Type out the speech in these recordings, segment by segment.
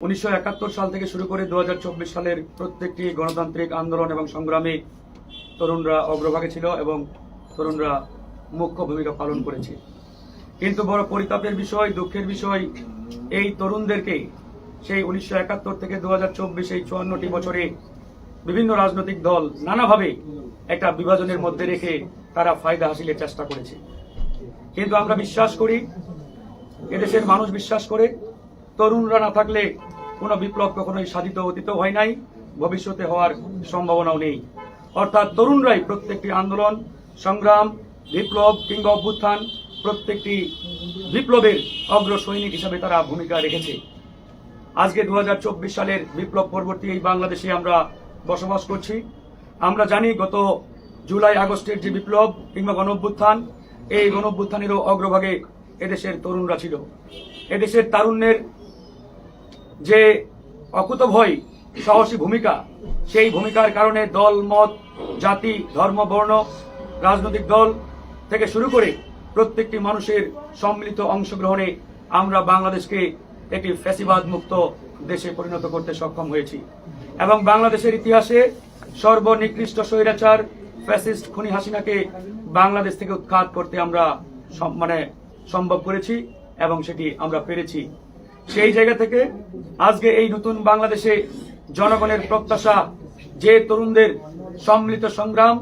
উনিশশো একাত্তর সাল থেকে শুরু করে দু হাজার চব্বিশ সালের প্রত্যেকটি গণতান্ত্রিক আন্দোলন এবং সংগ্রামে তরুণরা অগ্রভাগে ছিল এবং তরুণরা মুখ্য ভূমিকা পালন করেছে। কিন্তু বড় পরিতাপের বিষয়, দুঃখের বিষয়, এই তরুণদেরকে সেই উনিশশো একাত্তর থেকে দু হাজার চব্বিশ এই চুয়ান্নটি বছরে বিভিন্ন রাজনৈতিক দল নানাভাবে একটা বিভাজনের মধ্যে রেখে তারা ফায়দা হাসিলের চেষ্টা করেছে। কিন্তু আমরা বিশ্বাস করি, এদেশের মানুষ বিশ্বাস করে তরুণরা না থাকলে কোনো বিপ্লব কখনোই সাধিত অতীত হয় নাই, ভবিষ্যতে হওয়ার সম্ভাবনাও নেই। অর্থাৎ তরুণরাই প্রত্যেকটি আন্দোলন, সংগ্রাম, বিপ্লব কিংবা অভ্যুত্থান প্রত্যেকটি বিপ্লবের অগ্র সৈনিক হিসাবে তারা ভূমিকা রেখেছে। আজকে দু হাজার চব্বিশ সালের বিপ্লব পরবর্তী এই বাংলাদেশে আমরা বসবাস করছি। আমরা জানি গত জুলাই আগস্টের যে বিপ্লব কিংবা গণঅভ্যুত্থান, এই গণঅভ্যুত্থানেরও অগ্রভাগে এদেশের তরুণরা ছিল। এদেশের তারুণ্যের যে অকুতভয় সাহসী ভূমিকা, সেই ভূমিকার কারণে দল, মত, জাতি, ধর্ম, বর্ণ, রাজনৈতিক দল থেকে শুরু করে প্রত্যেকটি মানুষের সম্মিলিত অংশগ্রহণে আমরা বাংলাদেশকে একটি ফ্যাসিবাদ মুক্ত দেশে পরিণত করতে সক্ষম হয়েছি। এবং বাংলাদেশের ইতিহাসে সর্বনিকৃষ্ট স্বৈরাচার, ফ্যাসিস্ট খুনি হাসিনাকে বাংলাদেশ থেকে উৎখাত করতে আমরা মানে সম্ভব করেছি এবং সেটি আমরা পেরেছি। সেই জায়গা থেকে আজকে এই নতুন বাংলাদেশে জনগণের প্রত্যাশা যে তরুণদের সম্মিলিত সংগ্রাম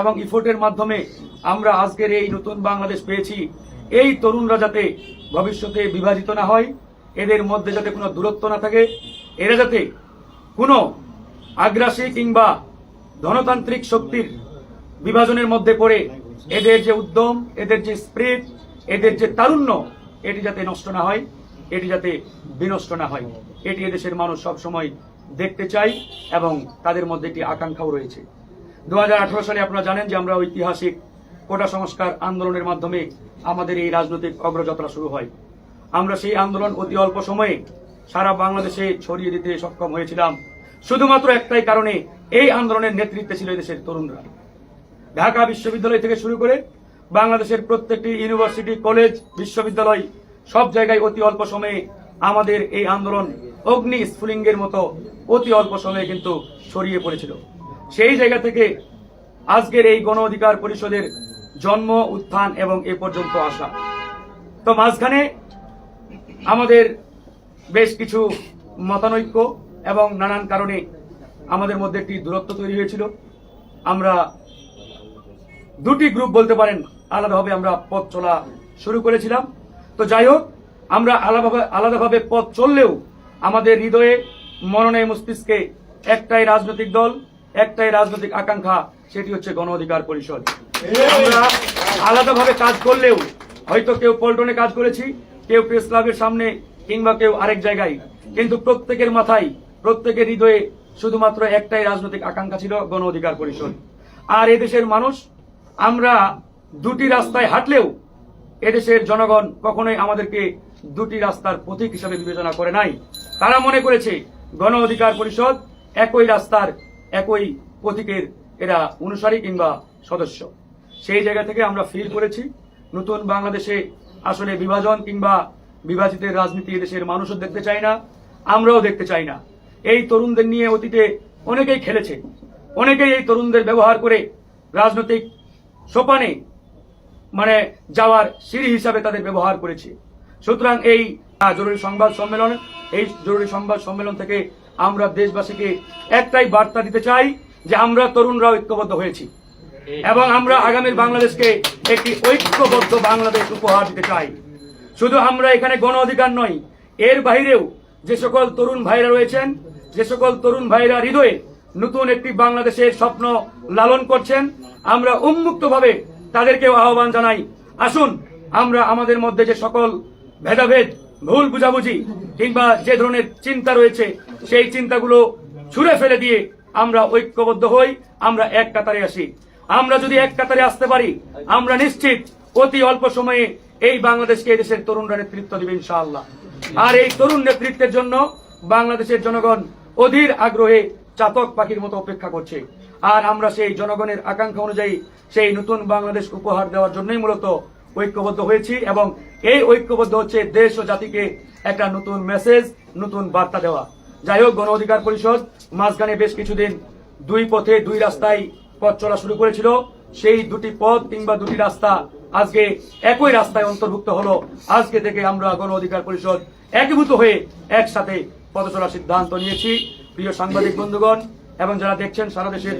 এবং ইফোর্টের মাধ্যমে আমরা আজকের এই নতুন বাংলাদেশ পেয়েছি, এই তরুণরা যাতে ভবিষ্যতে বিভাজিত না হয়, এদের মধ্যে যাতে কোনো দূরত্ব না থাকে, এরা যাতে কোনো আগ্রাসী কিংবা ধনতান্ত্রিক শক্তির বিভাজনের মধ্যে পড়ে, এদের যে উদ্যম, এদের যে স্প্রিট, এদের যে তারুণ্য, এটি যাতে নষ্ট না হয়। এটি যাতে বিনষ্ট না হয়। এটি এদেশের মানুষ সব সময় দেখতে চাই এবং তাদের মধ্যে একটি আকাঙ্ক্ষাও রয়েছে। দুহাজার আঠারো সালে আপনারা জানেন যে আমরা ঐতিহাসিক কোটা সংস্কার আন্দোলনের মাধ্যমে আমাদের এই রাজনৈতিক অগ্রযাত্রা শুরু হয়। আমরা সেই আন্দোলন অতি অল্প সময়ে সারা বাংলাদেশে ছড়িয়ে দিতে সক্ষম হয়েছিলাম। শুধুমাত্র একটাই কারণে এই আন্দোলনের নেতৃত্বে ছিল দেশের তরুণরা। ঢাকা বিশ্ববিদ্যালয় থেকে শুরু করে বাংলাদেশের প্রত্যেকটি ইউনিভার্সিটি, কলেজ, বিশ্ববিদ্যালয় সব জায়গায় অতি অল্প সময়ে আমাদের এই আন্দোলন অগ্নি স্ফুলিঙ্গের মতো অতি অল্প সময়ে কিন্তু ছড়িয়ে পড়েছিল। সেই জায়গা থেকে আজকের এই গণ অধিকার পরিষদের জন্ম, উত্থান এবং এ পর্যন্ত আসা। তো মাঝখানে আমাদের বেশ কিছু মতানৈক্য এবং নানান কারণে আমাদের মধ্যে একটি দূরত্ব তৈরি হয়েছিল। আমরা দুটি গ্রুপ বলতে পারেন, আলাদাভাবে আমরা পথ চলা শুরু করেছিলাম। তো যাই হোক, আমরা আলাদাভাবে আলাদাভাবে পথ চললেও আমাদের হৃদয়ে, মননে মস্তিষ্কে একটাই রাজনৈতিক দল, একটাই রাজনৈতিক আকাঙ্ক্ষা, সেটি হচ্ছে গণ অধিকার পরিষদ। আমরা আলাদাভাবে কাজ করলেও, হয়তো কেউ পল্টনে কাজ করেছি, কেউ প্রেস ক্লাবের সামনে কিংবা কেউ আরেক জায়গায়, কিন্তু প্রত্যেকের মাথায়, প্রত্যেকের হৃদয়ে শুধুমাত্র একটাই রাজনৈতিক আকাঙ্ক্ষা ছিল গণ অধিকার পরিষদ। আর এদেশের মানুষ, আমরা দুটি রাস্তায় হাঁটলেও এদেশের জনগণ কখনোই আমাদেরকে দুটি রাস্তার প্রতীক হিসাবে বিবেচনা করে নাই। তারা মনে করেছে, গণ অধিকার পরিষদ একই রাস্তার একই প্রতীকের এরা অনুসারী কিংবা সদস্য। সেই জায়গা থেকে আমরা ফিল করেছি, নতুন বাংলাদেশে আসলে বিভাজন কিংবা বিভাজিতের রাজনীতি এদেশের মানুষও দেখতে চায় না, আমরাও দেখতে চাই না। এই তরুণদের নিয়ে অতীতে অনেকেই খেলেছে, অনেকেই এই তরুণদের ব্যবহার করে রাজনৈতিক সোপানে মানে যাওয়ার সিঁড়ি হিসাবে তাদের ব্যবহার করেছে। সুতরাং এই জরুরি সংবাদ সম্মেলন, এই জরুরি সংবাদ সম্মেলন থেকে আমরা দেশবাসীকে একটাই বার্তা দিতে চাই যে আমরা তরুণরা ঐক্যবদ্ধ হয়েছি এবং আমরা আগামীর বাংলাদেশকে একটি ঐক্যবদ্ধ বাংলাদেশ উপহার দিতে চাই। শুধু আমরা এখানে গণ অধিকার নয় এর বাইরেও যে সকল তরুণ ভাইরা রয়েছেন, যে সকল তরুণ ভাইরা হৃদয়ে নতুন একটি বাংলাদেশের স্বপ্ন লালন করছেন, আমরা উন্মুক্তভাবে তাদেরকেও আহ্বান জানাই। আসুন, আমরা আমাদের মধ্যে যে সকল ভেদাভেদ, ভুল বুঝাবুঝি কিংবা যে ধরনের চিন্তা রয়েছে, সেই চিন্তাগুলো ছুঁড়ে ফেলে দিয়ে আমরা ঐক্যবদ্ধ হই, আমরা এক কাতারে আসি। আমরা যদি এক কাতারে আসতে পারি, আমরা নিশ্চিত অতি অল্প সময়ে এই বাংলাদেশকে দেশের তরুণরা নেতৃত্ব দিবে ইনশাআল্লাহ। আর এই তরুণ নেতৃত্বের জন্য বাংলাদেশের জনগণ অধীর আগ্রহে চাতক পাখির মতো অপেক্ষা করছে। আর আমরা সেই জনগণের আকাঙ্ক্ষা অনুযায়ী সেই নতুন বাংলাদেশ উপহার দেওয়ার জন্যই মূলত ঐক্যবদ্ধ হয়েছি এবং এই ঐক্যবদ্ধ হচ্ছে দেশ ও জাতিকে একটা নতুন মেসেজ নতুন বার্তা দেওয়া। যাই হোক, গণ অধিকার পরিষদ, মাঝখানে বেশ কিছুদিন দুই পথে দুই রাস্তায় পথ চলা শুরু করেছিল। সেই দুটি পথ কিংবা দুটি রাস্তা আজকে একই রাস্তায় অন্তর্ভুক্ত হলো। আজকে থেকে আমরা গণ অধিকার পরিষদ একীভূত হয়ে একসাথে পথ চলার সিদ্ধান্ত নিয়েছি। প্রিয় সাংবাদিক বন্ধুগণ এবং যারা দেখছেন সারা দেশের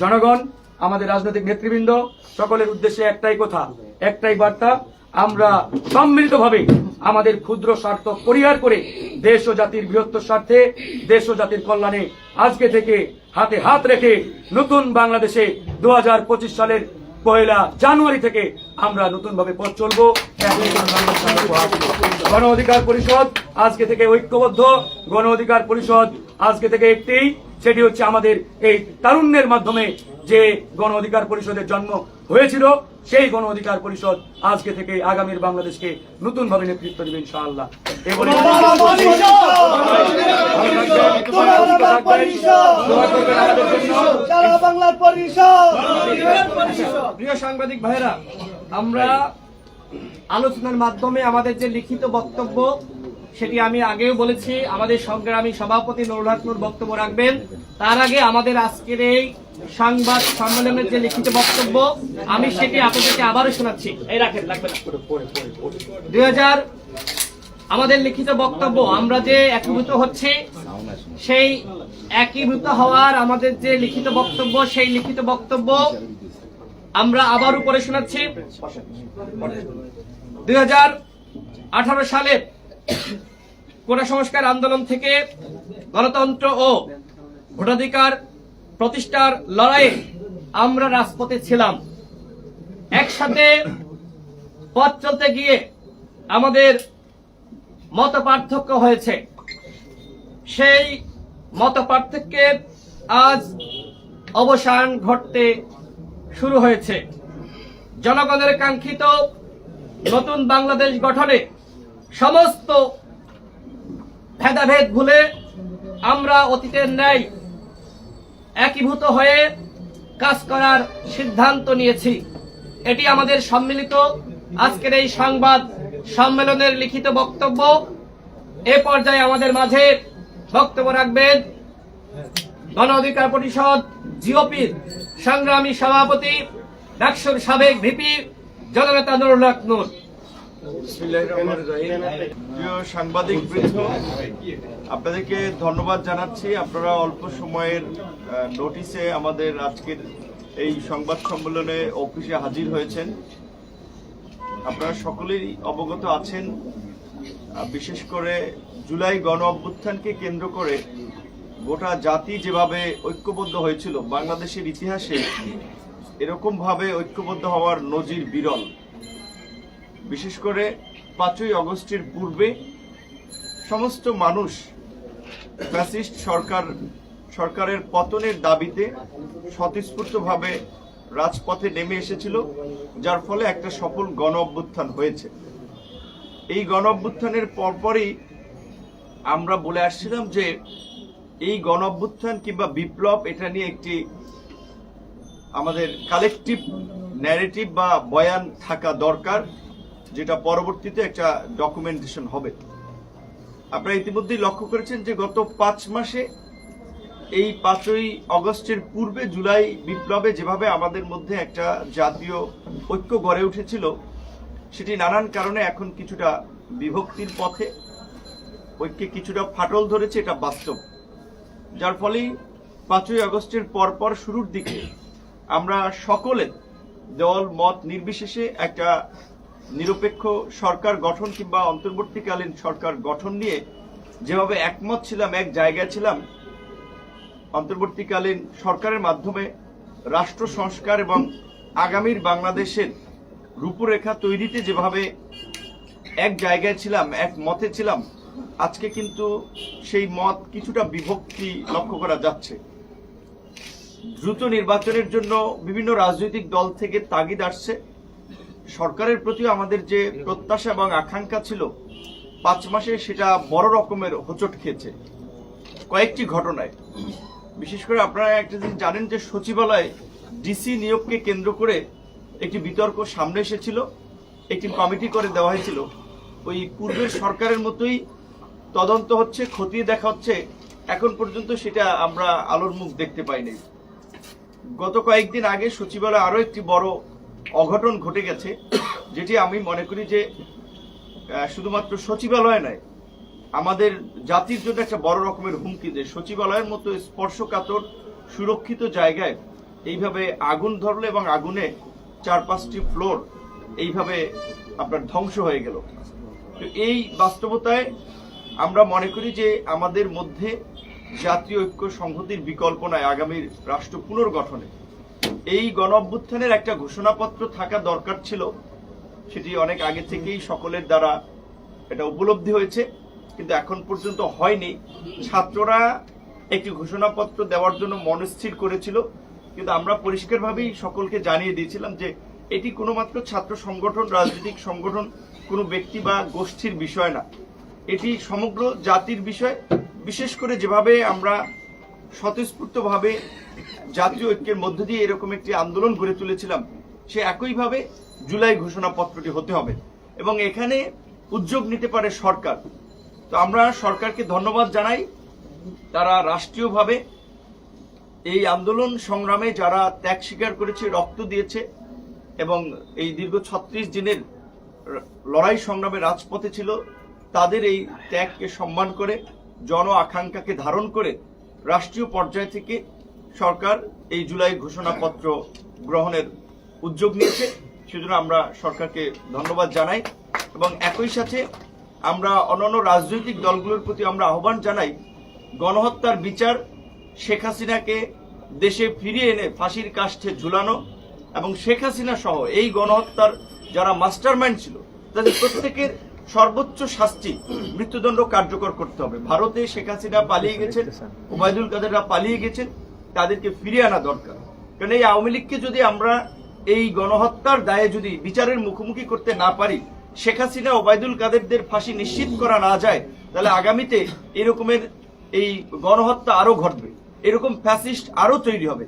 জনগণ, আমাদের রাজনৈতিক নেতৃবৃন্দ, সকলের উদ্দেশ্যে একটাই কথা, একটাই বার্তা, আমরা সম্মিলিতভাবে আমাদের ক্ষুদ্র স্বার্থ পরিহার করে দেশ ও জাতির বৃহত্তর স্বার্থে, দেশ ও জাতির কল্যাণে আজকে থেকে হাতে হাত রেখে নতুন বাংলাদেশে দু হাজার পঁচিশ সালের পয়লা জানুয়ারি থেকে আমরা নতুন ভাবে পথ চলবো। গণ অধিকার পরিষদ আজকে থেকে ঐক্যবদ্ধ গণ অধিকার পরিষদ আজকে থেকে একটি সেটি হচ্ছে আমাদের এই তারুণ্যের মাধ্যমে যে গণ অধিকার পরিষদের জন্ম হয়েছিল সেই গণ অধিকার পরিষদ আজকে থেকে আগামীর বাংলাদেশকে নতুন ভাবে নেতৃত্ব দেবে ইনশাআল্লাহ। প্রিয় সাংবাদিক ভাইরা আমরা আলোচনার মাধ্যমে আমাদের যে লিখিত বক্তব্য সেটি আমি আগেও বলেছি, আমাদের সংগ্রামী সভাপতি নুরুল বক্তব্য রাখবেন। তার আগে আমাদের আজকের এই সংবাদ সম্মেলনের যে লিখিত বক্তব্য, আমি সেটি আপনাদেরকে আবারও শোনাচ্ছি। এই রাখেন লাগবে দুই হাজার আমাদের লিখিত বক্তব্য, আমরা যে একীভূত হচ্ছে, সেই একীভূত হওয়ার আমাদের যে লিখিত বক্তব্য, সেই লিখিত বক্তব্য আমরা আবার উপরে শোনাচ্ছি। দুই সালে কোটা সংস্কার আন্দোলন থেকে গণতন্ত্র ও ভোটাধিকার প্রতিষ্ঠার লড়াইয়ে আমরা রাজপথে ছিলাম। একসাথে পথ চলতে গিয়ে আমাদের মত পার্থক্য হয়েছে। সেই মত পার্থক্যের আজ অবসান ঘটতে শুরু হয়েছে। জনগণের কাঙ্ক্ষিত নতুন বাংলাদেশ গঠনে সমস্ত ভেদাভেদ ভুলে আমরা অতীতের ন্যায় একীভূত হয়ে কাজ করার সিদ্ধান্ত নিয়েছি। এটি আমাদের সম্মিলিত আজকের এই সংবাদ সম্মেলনের লিখিত বক্তব্য। এ পর্যায়ে আমাদের মাঝে বক্তব্য রাখবেন গণ অধিকার পরিষদ জিওপির সংগ্রামী সভাপতি, ডাকসুর সাবেক ভিপি জননেতা নুরুল হক নূর। সাংবাদিক আপনাদেরকে ধন্যবাদ জানাচ্ছি। আপনারা অল্প সময়ের নোটিশে আমাদের আজকের এই সংবাদ সম্মেলনে অফিসে হাজির হয়েছেন। আপনারা সকলেই অবগত আছেন। বিশেষ করে জুলাই গণ অভ্যুত্থানকে কেন্দ্র করে গোটা জাতি যেভাবে ঐক্যবদ্ধ হয়েছিল, বাংলাদেশের ইতিহাসে এরকম ভাবে ঐক্যবদ্ধ হওয়ার নজির বিরল। বিশেষ করে পাঁচই অগস্টের পূর্বে সমস্ত মানুষ ফ্যাসিস্ট সরকার, সরকারের পতনের দাবিতে স্বতঃস্ফূর্তভাবে রাজপথে নেমে এসেছিল, যার ফলে একটা সফল গণ অভ্যুত্থান হয়েছে। এই গণ অভ্যুত্থানের পরপরই আমরা বলে আসছিলাম যে এই গণ অভ্যুত্থান কিংবা বিপ্লব এটা নিয়ে একটি আমাদের কালেকটিভ ন্যারেটিভ বা বয়ান থাকা দরকার। যেটা পরবর্তীতে একটা ডকুমেন্টেশন হবে। আপনারা ইতিমধ্যেই লক্ষ্য করেছেন যে গত পাঁচ মাসে এই পাঁচই অগস্টের পূর্বে জুলাই বিপ্লবে যেভাবে আমাদের মধ্যে একটা জাতীয় ঐক্য গড়ে উঠেছিল, সেটি নানান কারণে এখন কিছুটা বিভক্তির পথে, ঐক্যে কিছুটা ফাটল ধরেছে, এটা বাস্তব। যার ফলে পাঁচই আগস্টের পরপর শুরুর দিকে আমরা সকলে দল, মত নির্বিশেষে একটা নিরপেক্ষ সরকার গঠন কিংবা অন্তর্বর্তীকালীন সরকার গঠন নিয়ে যেভাবে একমত ছিলাম, এক জায়গায় ছিলাম, অন্তর্বর্তীকালীন সরকারের মাধ্যমে রাষ্ট্র সংস্কার এবং আগামীর বাংলাদেশের রূপরেখা তৈরিতে যেভাবে এক জায়গায় ছিলাম, এক মতে ছিলাম, আজকে কিন্তু সেই মত কিছুটা বিভক্তি লক্ষ্য করা যাচ্ছে। দ্রুত নির্বাচনের জন্য বিভিন্ন রাজনৈতিক দল থেকে তাগিদ আসছে। সরকারের প্রতি আমাদের যে প্রত্যাশা এবং আকাঙ্ক্ষা ছিল, পাঁচ মাসে সেটা বড় রকমের হোঁচট খেয়েছে। কয়েকটি ঘটনায়। বিশেষ করে আপনারা একটা জিনিস জানেন যে সচিবালয়ে ডিসি নিয়োগকে কেন্দ্র করে একটি বিতর্ক সামনে এসেছিল, একটি কমিটি করে দেওয়া হয়েছিল। ওই পূর্বের সরকারের মতোই তদন্ত হচ্ছে, খতিয়ে দেখা হচ্ছে। এখন পর্যন্ত সেটা আমরা আলোর মুখ দেখতে পাইনি। গত কয়েকদিন আগে সচিবালয়ে আরও একটি বড় অঘটন ঘটে গেছে, যেটি আমি মনে করি যে শুধুমাত্র সচিবালয় নয়, আমাদের জাতির জন্য একটা বড় রকমের হুমকি যে সচিবালয়ের মতো স্পর্শকাতর, সুরক্ষিত জায়গায় এইভাবে আগুন ধরলো এবং আগুনে চার পাঁচটি ফ্লোর এইভাবে আপনার ধ্বংস হয়ে গেল। তো এই বাস্তবতায় আমরা মনে করি যে, আমাদের মধ্যে জাতীয় ঐক্য সংহতির বিকল্প নয় আগামী রাষ্ট্র পুনর্গঠনে। এই গণ অভ্যুত্থানের একটা ঘোষণাপত্র থাকা দরকার ছিল, সেটি অনেক আগে থেকেই সকলের দ্বারা এটা উপলব্ধি হয়েছে, কিন্তু এখন পর্যন্ত হয়নি। ছাত্ররা একটি ঘোষণাপত্র দেওয়ার জন্য মনস্থির করেছিল, কিন্তু আমরা পরিষ্কারভাবেই সকলকে জানিয়ে দিয়েছিলাম যে এটি কোনো মাত্র ছাত্র সংগঠন, রাজনৈতিক সংগঠন, কোনো ব্যক্তি বা গোষ্ঠীর বিষয় না। এটি সমগ্র জাতির বিষয়। বিশেষ করে যেভাবে আমরা স্বতঃস্ফূর্তভাবে জাতীয় ঐক্যের মধ্য দিয়ে এরকম একটি আন্দোলন গড়ে তুলেছিলাম, সে একইভাবে জুলাই ঘোষণাপত্রটি হতে হবে এবং এখানে উদ্যোগ নিতে পারে সরকার। তো আমরা সরকারকে ধন্যবাদ জানাই। তারা রাষ্ট্রীয়ভাবে এই আন্দোলন সংগ্রামে যারা ত্যাগ স্বীকার করেছে, রক্ত দিয়েছে এবং এই দীর্ঘ ছত্রিশ দিনের লড়াই সংগ্রামে রাজপথে ছিল, তাদের এই ত্যাগকে সম্মান করে, জন আকাঙ্ক্ষাকে ধারণ করে রাষ্ট্রীয় পর্যায় থেকে সরকার এই জুলাই ঘোষণাপত্র গ্রহণের উদ্যোগ নিয়েছে সেজন্য আমরা সরকারকে ধন্যবাদ জানাই। এবং একই সাথে আমরা অন্যান্য রাজনৈতিক দলগুলোর প্রতি আমরা আহ্বান জানাই গণহত্যার বিচার শেখ হাসিনাকে দেশে ফিরিয়ে এনে ফাঁসির কাষ্ঠে ঝুলানো এবং শেখ হাসিনা সহ এই গণহত্যার যারা মাস্টারমাইন্ড ছিল তাদের প্রত্যেকের সর্বোচ্চ শাস্তি মৃত্যুদণ্ড কার্যকর করতে হবে। ভারতে শেখ হাসিনা পালিয়ে গেছেন ওবায়দুল কাদেররা পালিয়ে গেছেন। তাদেরকে ফিরিয়ে আনা দরকার। কারণ এই আওয়ামী লীগকে যদি আমরা এই গণহত্যার দায়ে যদি বিচারের মুখোমুখি করতে না পারি, শেখ হাসিনা, ওবায়দুল কাদেরদের ফাঁসি নিশ্চিত করা না যায়, তাহলে আগামীতে এরকমের এই গণহত্যা আরও ঘটবে। এরকম ফ্যাসিস্ট আরও তৈরি হবে।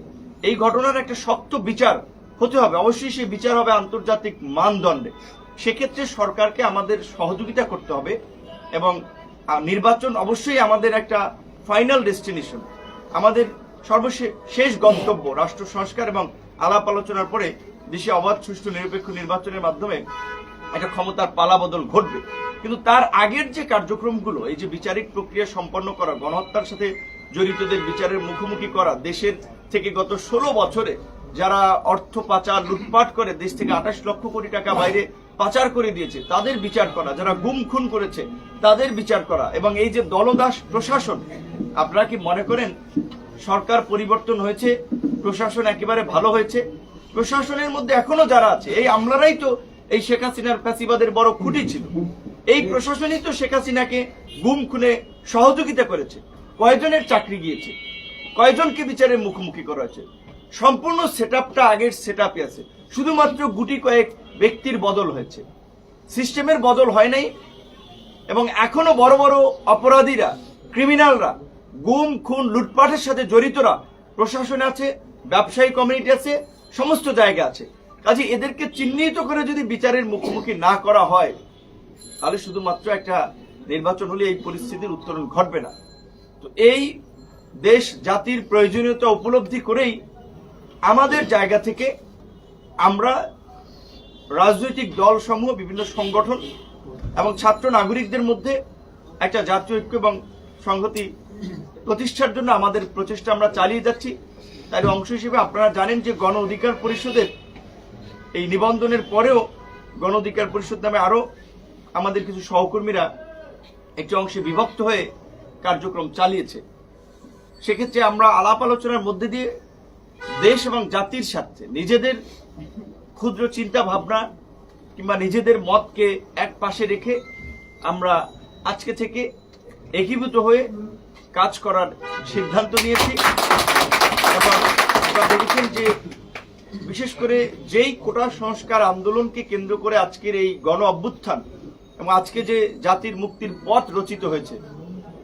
এই ঘটনার একটা শক্ত বিচার হতে হবে। অবশ্যই সেই বিচার হবে আন্তর্জাতিক মানদণ্ডে। সেক্ষেত্রে সরকারকে আমাদের সহযোগিতা করতে হবে এবং নির্বাচন অবশ্যই আমাদের একটা ফাইনাল ডেস্টিনেশন আমাদের সর্বশেষ শেষ গন্তব্য, রাষ্ট্র সংস্কার এবং আলাপ আলোচনার পরে দেশে অবাধ, সুষ্ঠু, নিরপেক্ষ নির্বাচনের মাধ্যমে একটা ক্ষমতার পালাবদল ঘটবে। কিন্তু তার আগের যে কার্যক্রমগুলো, এই যে বিচারিক প্রক্রিয়া সম্পন্ন করা, গণহত্যার সাথে জড়িতদের বিচারের মুখোমুখি করা, দেশের থেকে গত ষোলো বছরে যারা অর্থ পাচার লুটপাট করে, দেশ থেকে আঠাশ লক্ষ কোটি টাকা বাইরে পাচার করে দিয়েছে, তাদের বিচার করা, যারা গুম খুন করেছে, তাদের বিচার করা এবং এই যে দলদাস প্রশাসন, আপনারা কি মনে করেন সরকার পরিবর্তন হয়েছে, প্রশাসন একেবারে ভালো হয়েছে। প্রশাসনের মধ্যে এখনও যারা আছে, এই আমলারাই তো এই শেখ হাসিনার ফ্যাসিবাদের বড় খুঁটি ছিল। এই প্রশাসনই তো শেখ হাসিনাকে গুম খুনে সহযোগিতা করেছে। কয়জনের চাকরি গিয়েছে? কয়জনকে বিচারের মুখোমুখি করা হয়েছে? সম্পূর্ণ সেট আপটা আগের সেট আছে। শুধুমাত্র গুটি কয়েক ব্যক্তির বদল হয়েছে। সিস্টেমের বদল হয় নাই এবং এখনও বড় বড় অপরাধীরা, ক্রিমিনালরা গুম, খুন, লুটপাটের সাথে জড়িতরা প্রশাসন আছে, ব্যবসায়ী কমিউনিটি আছে, সমস্ত জায়গা আছে। কাজে এদেরকে চিহ্নিত করে যদি বিচারের মুখোমুখি না করা হয়, তাহলে শুধুমাত্র একটা নির্বাচন হলে এই পরিস্থিতির উত্তরণ ঘটবে না। তো এই দেশ জাতির প্রয়োজনীয়তা উপলব্ধি করেই আমাদের জায়গা থেকে আমরা রাজনৈতিক দলসমূহ, বিভিন্ন সংগঠন এবং ছাত্র নাগরিকদের মধ্যে একটা জাতীয় ঐক্য এবং সংহতি প্রতিষ্ঠার জন্য আমাদের প্রচেষ্টা আমরা চালিয়ে যাচ্ছি। তার অংশ হিসেবে আপনারা জানেন যে গণ অধিকার পরিষদের এই নিবন্ধনের পরেও গণ অধিকার পরিষদ নামে আরও আমাদের কিছু সহকর্মীরা একটি অংশে বিভক্ত হয়ে কার্যক্রম চালিয়েছে। সেক্ষেত্রে আমরা আলাপ আলোচনার মধ্যে দিয়ে দেশ এবং জাতির স্বার্থে নিজেদের ক্ষুদ্র চিন্তা ভাবনা কিংবা নিজেদের মতকে এক পাশে রেখে আমরা আজকে থেকে একীভূত হয়ে কাজ করার সিদ্ধান্ত নিয়েছি। এবং দেখেছেন যে বিশেষ করে যেই কোটা সংস্কার আন্দোলনকে কেন্দ্র করে আজকের এই গণ অভ্যুত্থান এবং আজকে যে জাতির মুক্তির পথ রচিত হয়েছে,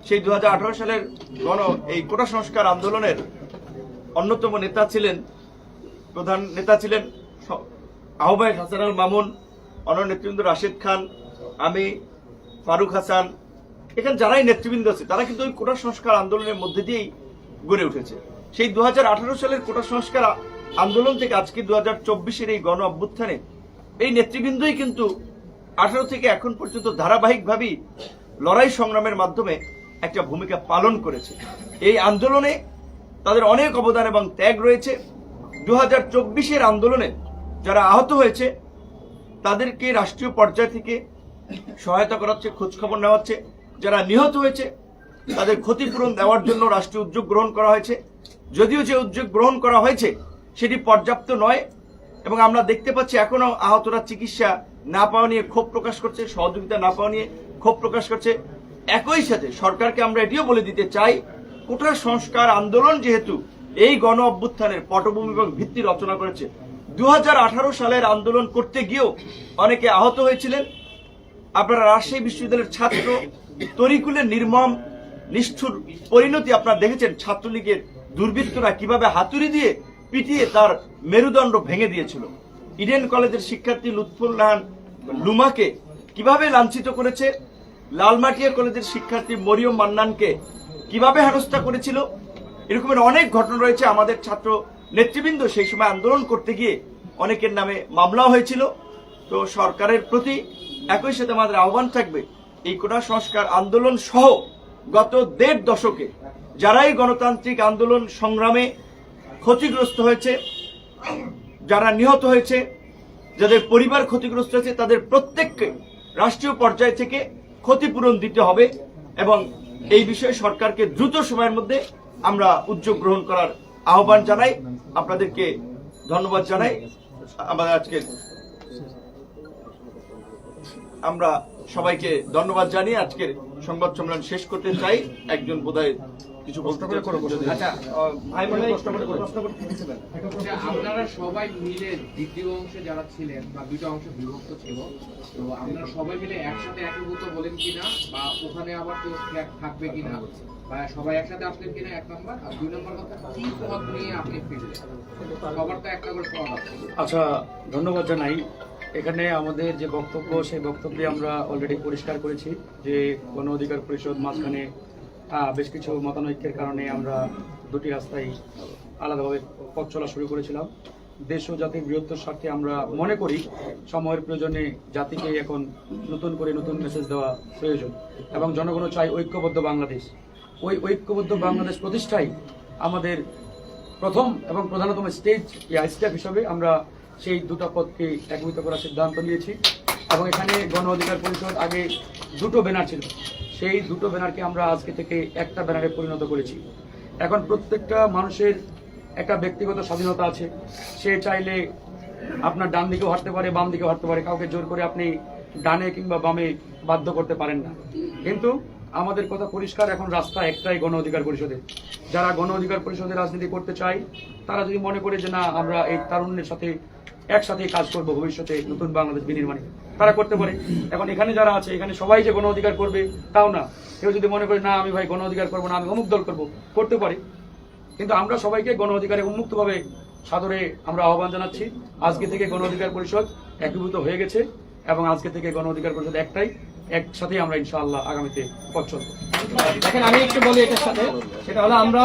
সেই দু হাজার আঠারো সালের গণ এই কোটা সংস্কার আন্দোলনের অন্যতম নেতা ছিলেন, প্রধান নেতা ছিলেন আহ্বায়ক হাসান আল মামুন অন্য নেতৃবৃন্দ রাশেদ খান, আমি ফারুক হাসান এখানে যারাই নেতৃবৃন্দ আছে, তারা কিন্তু ওই কোটা সংস্কার আন্দোলনের মধ্যে দিয়েই গড়ে উঠেছে। সেই দু হাজার আঠারো সালের কোটা সংস্কার আন্দোলন থেকে আজকে দু হাজার এই গণ অভ্যুত্থানে এই নেতৃবৃন্দই কিন্তু আঠারো থেকে এখন পর্যন্ত ধারাবাহিকভাবেই লড়াই সংগ্রামের মাধ্যমে একটা ভূমিকা পালন করেছে। এই আন্দোলনে তাদের অনেক অবদান এবং ত্যাগ রয়েছে। দু হাজার আন্দোলনে যারা আহত হয়েছে, তাদেরকে রাষ্ট্রীয় পর্যায় থেকে সহায়তা করাচ্ছে, খোঁজখবর নেওয়া হচ্ছে যারা নিহত হয়েছে, তাদের ক্ষতিপূরণ দেওয়ার জন্য রাষ্ট্রীয় উদ্যোগ গ্রহণ করা হয়েছে। যদিও যে উদ্যোগ গ্রহণ করা হয়েছে, সেটি পর্যাপ্ত নয় এবং আমরা দেখতে পাচ্ছি এখনও আহতরা চিকিৎসা না পাওয়া নিয়ে ক্ষোভ প্রকাশ করছে, সহযোগিতা না পাওয়া নিয়ে ক্ষোভ প্রকাশ করছে। একই সাথে সরকারকে আমরা এটিও বলে দিতে চাই কোটা সংস্কার আন্দোলন যেহেতু এই গণ অভ্যুত্থানের পটভূমি এবং ভিত্তি রচনা করেছে। দু হাজার আঠারো সালের আন্দোলন করতে গিয়েও অনেকে আহত হয়েছিলেন। আপনারা রাজশাহী বিশ্ববিদ্যালয়ের ছাত্র তরিকুলের নির্মম, নিষ্ঠুর পরিণতি আপনারা দেখেছেন ছাত্রলীগের দুর্বৃত্তরা কীভাবে হাতুড়ি দিয়ে পিটিয়ে তার মেরুদণ্ড ভেঙে দিয়েছিল। ইডেন কলেজের শিক্ষার্থী লুৎফুল লুৎফুল্লাহান লুমাকে কীভাবে লাঞ্ছিত করেছে? লালমাটিয়া কলেজের শিক্ষার্থী মরিয়ম মান্নানকে কীভাবে হেনস্থা করেছিল? এরকমের অনেক ঘটনা রয়েছে আমাদের ছাত্র নেতৃবৃন্দ সেই সময় আন্দোলন করতে গিয়ে অনেকের নামে মামলাও হয়েছিল। তো সরকারের প্রতি একই সাথে আমাদের আহ্বান থাকবে এই কোটা সংস্কার আন্দোলন সহ গত দেড় দশকে যারাই গণতান্ত্রিক আন্দোলন সংগ্রামে ক্ষতিগ্রস্ত হয়েছে, যারা নিহত হয়েছে, যাদের পরিবার ক্ষতিগ্রস্ত হয়েছে, তাদের প্রত্যেককে রাষ্ট্রীয় পর্যায় থেকে ক্ষতিপূরণ দিতে হবে এবং এই বিষয়ে সরকারকে দ্রুত সময়ের মধ্যে আমরা উদ্যোগ গ্রহণ করার আহ্বান জানাই। আপনাদেরকে ধন্যবাদ জানাই। আমাদের আজকে আমরা সবাইকে ধন্যবাদ জানিয়ে আজকের সংবাদ সম্মেলন শেষ করতে চাই। একজন বোধহয় কিছু বলতে চাই আচ্ছা ভাই মনে হয় প্রশ্ন করতে আপনারা সবাই মিলে দ্বিতীয় অংশে যারা ছিলেন বা দুটো অংশে বিভক্ত ছিল তো আপনারা সবাই মিলে একসাথে একীভূত বলেন কিনা বা ওখানে আবার কেউ ফ্ল্যাগ থাকবে কিনা? বা সবাই একসাথে আসলেন কিনা এক নম্বর? আর দুই নম্বর কথা কি পথ নিয়ে আপনি ফিরলেন? সবার তো একটা করে পথ আছে। আচ্ছা ধন্যবাদ জানাই। এখানে আমাদের যে বক্তব্য, সেই বক্তব্যে আমরা অলরেডি পরিষ্কার করেছি যে গণ অধিকার পরিষদ মাঝখানে বেশ কিছু মতানৈক্যের কারণে আমরা দুটি রাস্তায় আলাদাভাবে পথ চলা শুরু করেছিলাম। দেশ ও জাতির বৃহত্তর স্বার্থে আমরা মনে করি সময়ের প্রয়োজনে জাতিকে এখন নতুন করে নতুন মেসেজ দেওয়া প্রয়োজন এবং জনগণও চাই ঐক্যবদ্ধ বাংলাদেশ। ওই ঐক্যবদ্ধ বাংলাদেশ প্রতিষ্ঠাই আমাদের প্রথম এবং প্রধানতম স্টেজ স্টেপ হিসাবে আমরা সেই দুটো পদকে একভূত করার সিদ্ধান্ত নিয়েছি। এবং এখানে গণ অধিকার পরিষদ আগে দুটো ব্যানার ছিল। সেই দুটো ব্যানারকে আমরা আজকে থেকে একটা ব্যানারে পরিণত করেছি। এখন প্রত্যেকটা মানুষের একটা ব্যক্তিগত স্বাধীনতা আছে। সে চাইলে আপনার ডান দিকেও হাঁটতে পারে, বাম দিকেও হাঁটতে পারে। কাউকে জোর করে আপনি ডানে কিংবা বামে বাধ্য করতে পারেন না। কিন্তু আমাদের কথা পরিষ্কার, এখন রাস্তা একটাই গণ অধিকার পরিষদে যারা গণ অধিকার পরিষদে রাজনীতি করতে চাই তারা যদি মনে করে যে না, আমরা এই তারুণ্যের সাথে, একসাথে কাজ করব ভবিষ্যতে নতুন বাংলাদেশ বিনির্মাণে, তারা করতে পারে। এখন এখানে যারা আছে, এখানে সবাই যে গণ অধিকার করবে, তাও না। কেউ যদি মনে করে, না, আমি ভাই গণ অধিকার করব না, আমি অমুক দল করব, করতে পারে। কিন্তু আমরা সবাইকে গণ অধিকারে উন্মুক্তভাবে সাদরে আমরা আহ্বান জানাচ্ছি। আজকে থেকে গণ অধিকার পরিষদ একীভূত হয়ে গেছে এবং আজকে থেকে গণ অধিকার পরিষদ একটাই। একসাথে আমরা ইনশাআল্লাহ আগামীতে পথ দেখেন, আমি একটু বলি এটার সাথে। সেটা হলো আমরা।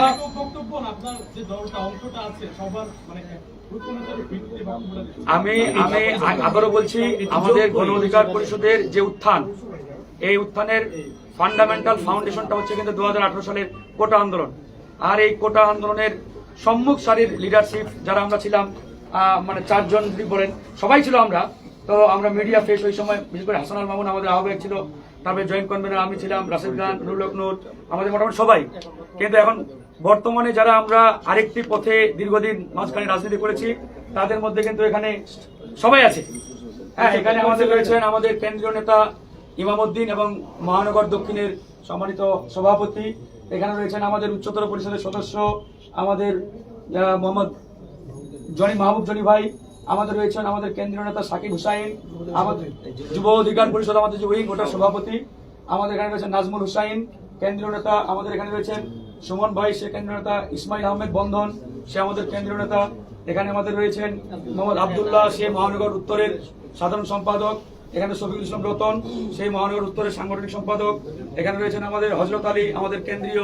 আমি আমি আবারও বলছি, আমাদের গণ অধিকার পরিষদের যে উত্থান, এই উত্থানের ফান্ডামেন্টাল ফাউন্ডেশনটা হচ্ছে কিন্তু দু হাজার আঠারো সালের কোটা আন্দোলন। আর এই কোটা আন্দোলনের সম্মুখ সারির লিডারশিপ যারা আমরা ছিলাম মানে চারজন যদি বলেন, সবাই ছিল আমরা। তো আমরা মিডিয়া ফেস ওই সময়, বিশেষ করে হাসান আল মামুন আমাদের আহ্বায়ক ছিল, তারপরে জয়েন্ট কনভেনার আমি ছিলাম, রাশিদ খান, নুরুল হক নূর, আমাদের মোটামুটি সবাই। কিন্তু এখন বর্তমানে যারা আমরা আরেকটি পথে দীর্ঘদিন মাঝখানে রাজনীতি করেছি, তাদের মধ্যে কিন্তু এখানে সবাই আছে। হ্যাঁ এখানে আমাদের রয়েছেন আমাদের কেন্দ্রীয় নেতা ইমামউদ্দিন এবং মহানগর দক্ষিণের সম্মানিত সভাপতি। এখানে রয়েছেন আমাদের উচ্চতর পরিষদের সদস্য, আমাদের মোহাম্মদ জনি, মাহবুব জনি ভাই আমাদের রয়েছেন আমাদের কেন্দ্রীয় নেতা সাকিব হুসাইন, আমাদের যুব অধিকার পরিষদ, আমাদের যে উইং, ওটার সভাপতি, আমাদের এখানে রয়েছেন নাজমুল হুসাইন, কেন্দ্রীয় নেতা, আমাদের এখানে রয়েছেন সুমন ভাই, সে কেন্দ্রীয় নেতা, ইসমাইল আহমেদ বন্ধন, সে আমাদের কেন্দ্রীয় নেতা, এখানে আমাদের রয়েছেন মোহাম্মদ আবদুল্লাহ, সে মহানগর উত্তরের সাধারণ সম্পাদক এখানে শফিকুল ইসলাম রতন সেই মহানগর উত্তরের সাংগঠনিক সম্পাদক এখানে রয়েছেন আমাদের হজরত আলী আমাদের কেন্দ্রীয়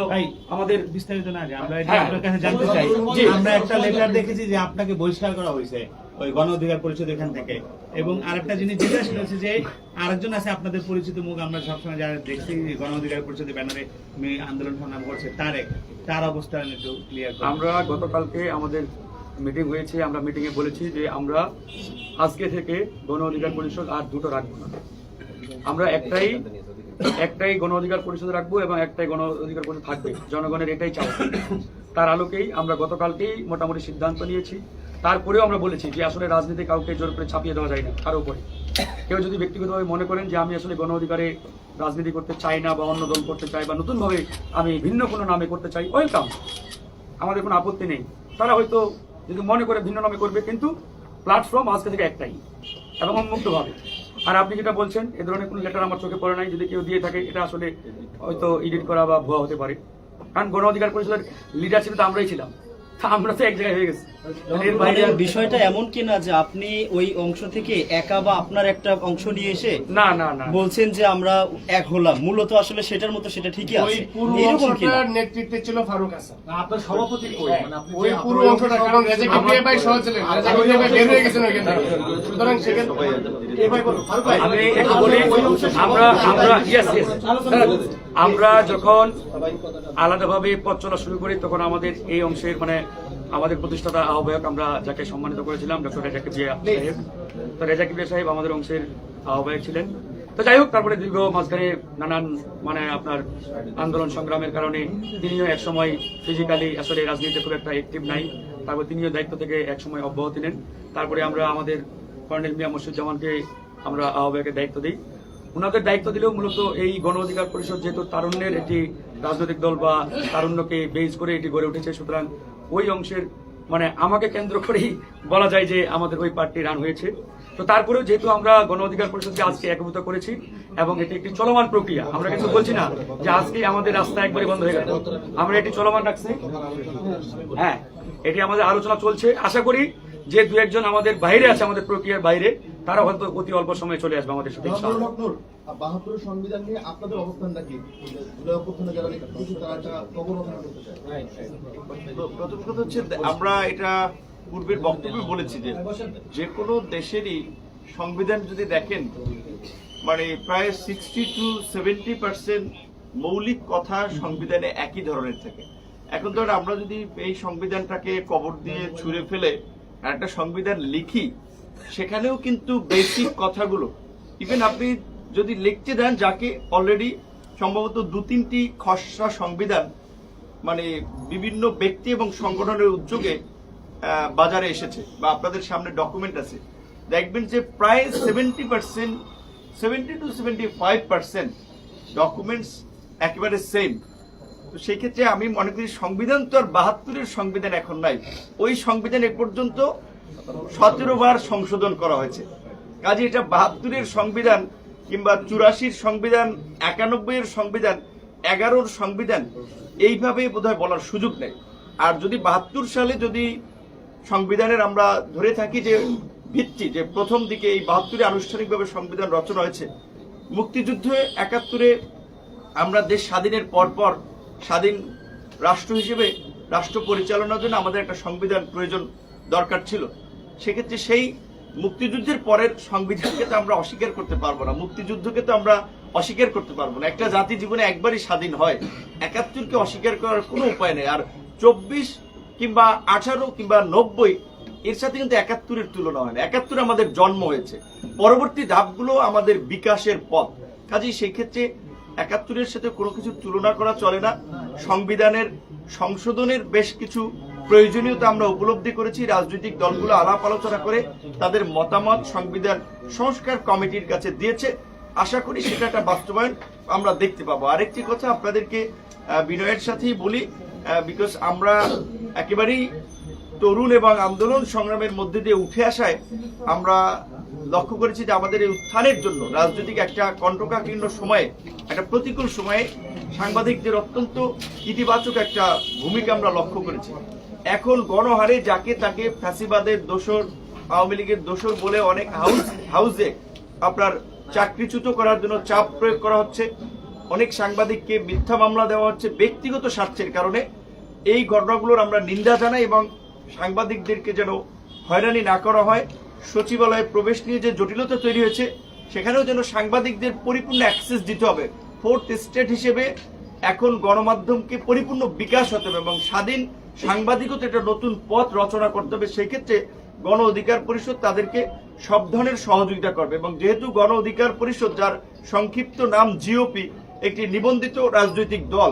আমাদের বিস্তারিত না আমরা এটা হ্যাঁ। আপনার কাছে জানতে চাই। আমরা একটা লেটার দেখেছি যে আপনাকে বহিষ্কার করা হয়েছে ওই গণ অধিকার পরিষদ এখান থেকে এবং আরেকটা জিনিস যেটা হচ্ছে যে আরেকজন আছে আপনাদের পরিচিত মুখ আমরা সবসময় যারা দেখছি যে গণ অধিকার পরিষদের ব্যানারে মেয়ে আন্দোলন সংগ্রাম করছে তারেক তার অবস্থান একটু ক্লিয়ার আমরা গতকালকে আমাদের মিটিং হয়েছে, আমরা মিটিং এ বলেছি যে আমরা আজকে থেকে গণ অধিকার পরিষদ আর দুটো রাখব না। আমরা একটাই একটাই গণ অধিকার পরিষদ রাখব এবং একটাই গণ অধিকার পরিষদ থাকবে। জনগণের এটাই চাও তার আলোকেই আমরা গতকালকেই মোটামুটি সিদ্ধান্ত নিয়েছি। তারপরেও আমরা বলেছি যে আসলে রাজনীতি কাউকে জোর করে ছাপিয়ে দেওয়া যায় না, কারও উপরে। কেউ যদি ব্যক্তিগতভাবে মনে করেন যে আমি আসলে গণ অধিকারে রাজনীতি করতে চাই না বা অন্য দল করতে চাই বা নতুনভাবে আমি ভিন্ন কোনো নামে করতে চাই ওয়েলকাম আমাদের কোনো আপত্তি নেই। তারা হয়তো যদি মনে করে ভিন্ন নামে করবে, কিন্তু প্ল্যাটফর্ম আজকে থেকে একটাই, এবং মুক্তভাবে আর আপনি যেটা বলছেন, এ ধরনের কোনো লেটার আমার চোখে পড়ে নাই, যদি কেউ দিয়ে থাকে, এটা আসলে হয়তো এডিট করা বা ভুয়া হতে পারে। কারণ গণ অধিকার পরিষদের লিডারশিপে তো আমরাই ছিলাম আমরা তো এক জায়গায় হয়ে গেছি। বিষয়টা এমন কিনা যে আপনি ওই অংশ থেকে একা বা আপনার একটা অংশ নিয়ে এসে না না না। বলছেন যে আমরা এক হলাম। মূলত আসলে সেটার মতো সেটা ঠিকই ওই আছে। এরকম নেতৃত্বে ছিল ফারুক হাসান। আপনার সভাপতি কই? মানে ওই পুরো অংশটা কারণ ভাই সহ ছিলেন। ভাই বের হয়ে গেছেন ওইখান থেকে। সুতরাং সেখানে এই ভাই বলুন ফারুক ভাই। আমি একটু বলি আমরা আমরা ইয়েস ইয়েস আমরা যখন আলাদাভাবে পথ চলা শুরু করি তখন আমাদের এই অংশের মানে আমাদের প্রতিষ্ঠাতা আহ্বায়ক আমরা যাকে সম্মানিত করেছিলাম, ডক্টর রেজা কিবরিয়া সাহেব। তো রেজা কিবরিয়া সাহেব আমাদের অংশের আহ্বায়ক ছিলেন। তো যাই হোক, তারপরে দীর্ঘ মাঝখানে নানান মানে আপনার আন্দোলন সংগ্রামের কারণে তিনিও একসময় ফিজিক্যালি আসলে রাজনীতিতে খুব একটা অ্যাক্টিভ নাই। তারপর তিনিও দায়িত্ব থেকে একসময় অব্যাহতি নেন। তারপরে আমরা আমাদের কর্নেল মিয়া মসুজ্জামানকে আমরা আহ্বায়কের দায়িত্ব দিই। ওনাদের দায়িত্ব দিলেও মূলত এই গণ অধিকার পরিষদ যেহেতু তারুণ্যের একটি রাজনৈতিক দল বা তারুণ্যকে বেজ করে এটি গড়ে উঠেছে, সুতরাং ওই অংশের মানে আমাকে কেন্দ্র করেই বলা যায় যে আমাদের ওই পার্টি রান হয়েছে। তো তারপরেও যেহেতু আমরা গণ অধিকার পরিষদকে আজকে একভূত করেছি এবং এটি একটি চলমান প্রক্রিয়া, আমরা কিন্তু বলছি না যে আজকে আমাদের রাস্তা একবারে বন্ধ হয়ে গেল। আমরা এটি চলমান রাখছি। হ্যাঁ এটি আমাদের আলোচনা চলছে। আশা করি যে দু একজন আমাদের বাইরে আছে আমাদের প্রক্রিয়ার বাইরে তারা হয়তো অতি অল্প সময়ে চলে আসবে আমাদের সাথে। সংবিধান নিয়ে আপনাদের অবস্থানটা কি? প্রথম কথা হচ্ছে আমরা এটা পূর্বের বক্তব্যে বলেছি যে যে কোনো দেশেরই সংবিধান যদি দেখেন মানে প্রায় সিক্সটি টু সেভেন্টি পার্সেন্ট মৌলিক কথা সংবিধানে একই ধরনের থাকে। এখন ধর আমরা যদি এই সংবিধানটাকে কবর দিয়ে ছুঁড়ে ফেলে একটা সংবিধান লিখি, সেখানেও কিন্তু বেসিক কথাগুলো। ইভেন আপনি যদি লিখতে দেন, যাকে অলরেডি সম্ভবত দু তিনটি খসড়া সংবিধান মানে বিভিন্ন ব্যক্তি এবং সংগঠনের উদ্যোগে বাজারে এসেছে বা আপনাদের সামনে ডকুমেন্ট আছে, দেখবেন যে প্রায় seventy percent seventy to seventy five percent documents একেবারে সেম তো সেই ক্ষেত্রে আমি মনে করি সংবিধান তো আর বাহাত্তরের সংবিধান এখন নাই। ওই সংবিধান এ পর্যন্ত সতেরো বার সংশোধন করা হয়েছে। কাজে এটা বাহাত্তরের সংবিধান কিংবা চুরাশির সংবিধান একানব্বই এর সংবিধান, এগারোর সংবিধান এইভাবে বোধহয় বলার সুযোগ নেই। আর যদি বাহাত্তর সালে যদি সংবিধানের আমরা ধরে থাকি যে ভিত্তি, যে প্রথম দিকে এই বাহাত্তরে আনুষ্ঠানিকভাবে সংবিধান রচনা হয়েছে, মুক্তিযুদ্ধে একাত্তরে আমরা দেশ স্বাধীনের পরপর স্বাধীন রাষ্ট্র হিসেবে রাষ্ট্র পরিচালনার জন্য আমাদের একটা সংবিধান প্রয়োজন দরকার ছিল। সেক্ষেত্রে সেই মুক্তিযুদ্ধের পরের সংবিধানকে তো আমরা অস্বীকার করতে পারব না। মুক্তিযুদ্ধকে তো আমরা অস্বীকার করতে পারব না। একটা জাতি জীবনে একবারই স্বাধীন হয়। একাত্তরকে অস্বীকার করার কোনো উপায় নেই। আর চব্বিশ কিংবা আঠারো কিংবা নব্বই, এর সাথে কিন্তু একাত্তরের তুলনা হয় না। একাত্তরে আমাদের জন্ম হয়েছে। পরবর্তী ধাপগুলো আমাদের বিকাশের পথ। কাজেই সেই ক্ষেত্রে একাত্তরের সাথে কোনো কিছু তুলনা করা চলে না। সংবিধানের সংশোধনের বেশ কিছু প্রয়োজনীয়তা আমরা উপলব্ধি করেছি। রাজনৈতিক দলগুলো আলাপ আলোচনা করে তাদের মতামত, সংবিধান, সংস্কার কমিটির কাছে দিয়েছে। আশা করি সেটা একটা বাস্তবায়ন আমরা দেখতে পাবো। আরেকটি কথা আপনাদেরকে বিনয়ের সাথেই বলি বিকজ আমরা একেবারেই তরুণ এবং আন্দোলন সংগ্রামের মধ্যে দিয়ে উঠে আসায় আমরা লক্ষ্য করেছি যে আমাদের এই উত্থানের জন্য রাজনৈতিক একটা কণ্ঠকাকীর্ণ সময়ে, একটা প্রতিকূল সময়ে সাংবাদিকদের অত্যন্ত ইতিবাচক একটা ভূমিকা আমরা লক্ষ্য করেছি। এখন গণহারে যাকে তাকে ফ্যাসিবাদের দোসর আওয়ামী লীগের দোসর বলে অনেক হাউস, হাউসে আপনার চাকরিচ্যুত করার জন্য চাপ প্রয়োগ করা হচ্ছে। অনেক সাংবাদিককে মিথ্যা মামলা দেওয়া হচ্ছে ব্যক্তিগত স্বার্থের কারণে। এই ঘটনাগুলোর আমরা নিন্দা জানাই এবং সাংবাদিকদেরকে যেন হয়রানি না করা হয়। সচিবালয়ে প্রবেশ নিয়ে যে জটিলতা তৈরি হয়েছে, সেখানেও যেন সাংবাদিকদের পরিপূর্ণ অ্যাক্সেস দিতে হবে। ফোর্থ স্টেট হিসেবে এখন গণমাধ্যমকে পরিপূর্ণ বিকাশ হতে হবে এবং স্বাধীন সাংবাদিকতা একটা নতুন পথ রচনা করতে হবে। সেক্ষেত্রে গণ অধিকার পরিষদ তাদেরকে সব ধরনের সহযোগিতা করবে এবং যেহেতু গণ অধিকার পরিষদ, যার সংক্ষিপ্ত নাম জিওপি একটি নিবন্ধিত রাজনৈতিক দল।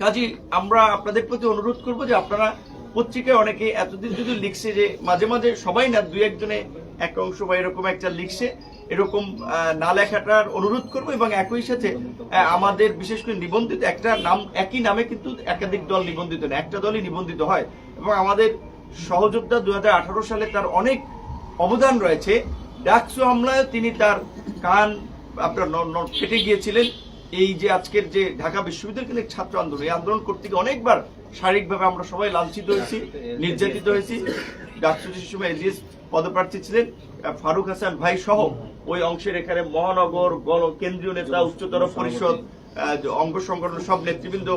কাজী, আমরা আপনাদের প্রতি অনুরোধ করব যে আপনারা পত্রিকায় অনেকে এতদিন যদি লিখছে যে মাঝে মাঝে সবাই না, দুই একজনে এক অংশ বা এরকম একটা লিখছে। এরকম না লেখাটার অনুরোধ করব এবং একই সাথে আমাদের বিশেষ করে নিবন্ধিত একটা নাম, একই নামে কিন্তু একাধিক দল নিবন্ধিত না, একটা দলই নিবন্ধিত হয়। এবং আমাদের সহযোদ্ধা দুই হাজার আঠারো সালে তার অনেক অবদান রয়েছে। ডাকসু হামলায় তিনি তার কান, আপনার ফেটে গিয়েছিলেন। এই যে আজকের যে ঢাকা বিশ্ববিদ্যালয় ছাত্র আন্দোলন, এই আন্দোলন করতে গিয়ে অনেকবার শারীরিকভাবে আমরা সবাই লাঞ্ছিত হয়েছি, নির্যাতিত হয়েছি। ডাক্তার সময় এলিএস পদপ্রার্থী ছিলেন ফারুক হাসান ভাই সহ ওই অংশের এখানে মহানগর গণ কেন্দ্রীয় নেতা, উচ্চতর পরিষদ অঙ্গ সংগঠন সব নেতৃবৃন্দ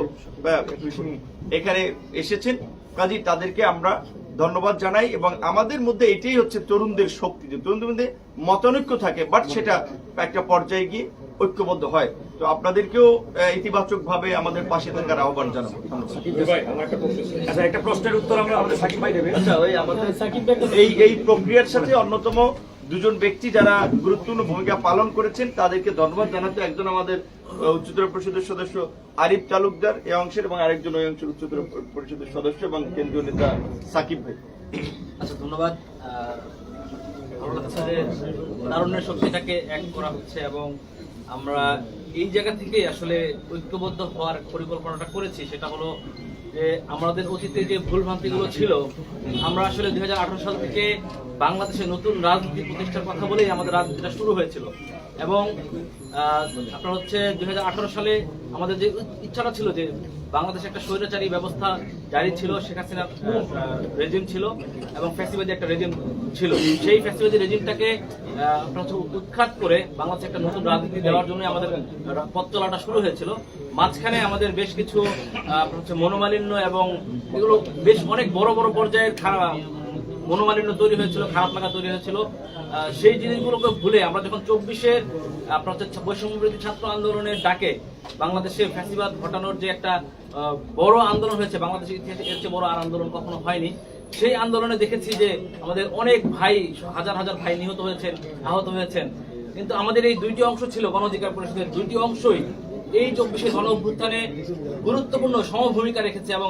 এখানে এসেছেন। কাজী, তাদেরকে আমরা ধন্যবাদ জানাই এবং আমাদের মধ্যে এটাই হচ্ছে তরুণদের শক্তি, যে তরুণদের মধ্যে মতানৈক্য থাকে বাট সেটা একটা পর্যায়ে গিয়ে ঐক্যবদ্ধ হয়। তো আপনাদেরকেও ইতিবাচক ভাবে আমাদের পাশে থাকার আহ্বান জানাব। আচ্ছা একটা প্রশ্নের উত্তর আমরা আমাদের সাকিব ভাই দেবে। আচ্ছা ওই আমাদের এই এই প্রক্রিয়ার সাথে অন্যতম দুজন ব্যক্তি যারা গুরুত্বপূর্ণ ভূমিকা পালন করেছেন তাদেরকে ধন্যবাদ জানাতে একজন আমাদের উচ্চতর পরিষদের সদস্য আরিফ তালুকদার এই অংশের এবং আরেকজন ওই অংশের উচ্চতর পরিষদের সদস্য এবং কেন্দ্রীয় নেতা সাকিব ভাই। আচ্ছা ধন্যবাদ। তারুণ্যের শক্তিটাকে এক করা হচ্ছে এবং আমরা এই জায়গা থেকে আসলে ঐক্যবদ্ধ হওয়ার পরিকল্পনাটা করেছি, সেটা হলো যে আমাদের অতীতে যে ভুল ভ্রান্তিগুলো ছিল, আমরা আসলে দুই হাজার আঠারো সাল থেকে বাংলাদেশে নতুন রাজনীতি প্রতিষ্ঠার কথা বলেই আমাদের রাজনীতিটা শুরু হয়েছিল। এবং আপনার হচ্ছে দুই হাজার আঠারো সালে আমাদের যে ইচ্ছাটা ছিল যে বাংলাদেশে একটা স্বৈরাচারী ব্যবস্থা জারি ছিল, শেখ হাসিনা রেজিম ছিল এবং ফ্যাসিবাদী একটা রেজিম ছিল। সেই ফ্যাসিবাদী রেজিমটাকে উৎখাত করে বাংলাদেশে একটা নতুন রাজনীতি দেওয়ার জন্য আমাদের পথ চলাটা শুরু হয়েছিল। মাঝখানে আমাদের বেশ কিছু মনোমালিন্য এবং এগুলো বেশ অনেক বড় বড় পর্যায়ের খারাপ মনোমালিন্য তৈরি হয়েছিল, খারাপ লাগা তৈরি হয়েছিল। সেই জিনিসগুলোকে ভুলে আমরা যখন চব্বিশের আপনার বৈষম্য বিরোধী ছাত্র আন্দোলনের ডাকে বাংলাদেশে ফ্যাসিবাদ ঘটানোর যে একটা বড় আন্দোলন হয়েছে, বাংলাদেশের ইতিহাসে এর চেয়ে বড় আর আন্দোলন কখনো হয়নি। সেই আন্দোলনে দেখেছি যে আমাদের অনেক ভাই, হাজার হাজার ভাই নিহত হয়েছেন, আহত হয়েছেন। কিন্তু আমাদের এই দুইটি অংশ ছিল গণ অধিকার পরিষদের দুইটি অংশই এই চব্বিশে গণ অভ্যুত্থানে গুরুত্বপূর্ণ সমভূমিকা রেখেছে এবং